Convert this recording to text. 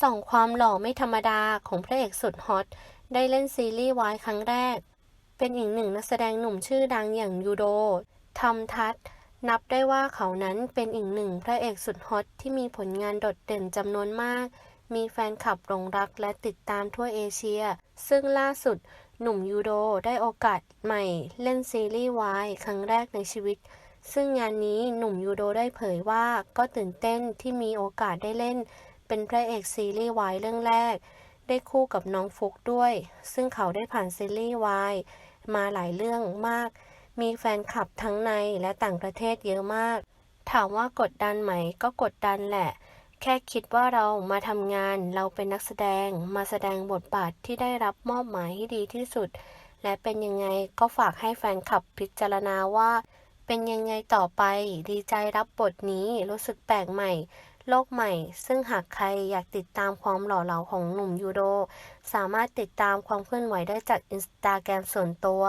ส่องความหล่อไม่ธรรมดาของพระเอกสุดฮอต ได้เล่นซีรีส์วายครั้งแรก เป็นอีกหนึ่งนักแสดงหนุ่มชื่อดังอย่างยูโดทำทัศน์นับได้ว่าเขานั้นเป็นอีกหนึ่งพระเอกสุดฮอตที่มีผลงานโดดเด่นจำนวนมาก มีแฟนคลับหลงรักและติดตามทั่วเอเชีย ซึ่งล่าสุดหนุ่มยูโดได้โอกาสใหม่เล่นซีรีส์วายครั้งแรกในชีวิต ซึ่งงานนี้หนุ่มยูโดได้เผยว่าก็ตื่นเต้นที่มีโอกาสได้เล่น เป็นพระเอกซีรีส์วายเรื่องแรก ได้คู่กับน้องฟุกด้วย ซึ่งเขาได้ผ่านซีรีส์วายมาหลายเรื่องมาก มีแฟนคลับทั้งในและต่างประเทศเยอะมาก ถามว่ากดดันไหมก็กดดันแหละ แค่คิดว่าเรามาทำงาน เราเป็นนักแสดง มาแสดงบทบาทที่ได้รับมอบหมายให้ดีที่สุด และเป็นยังไงก็ฝากให้แฟนคลับพิจารณาว่า เป็นยังไงต่อไป ดีใจรับบทนี้รู้สึกแปลกใหม่ โลกใหม่ ซึ่งหากใครอยากติดตามความหล่อเหลาของหนุ่มยูโด สามารถติดตามความเคลื่อนไหวได้จากอินสตาแกรมส่วนตัว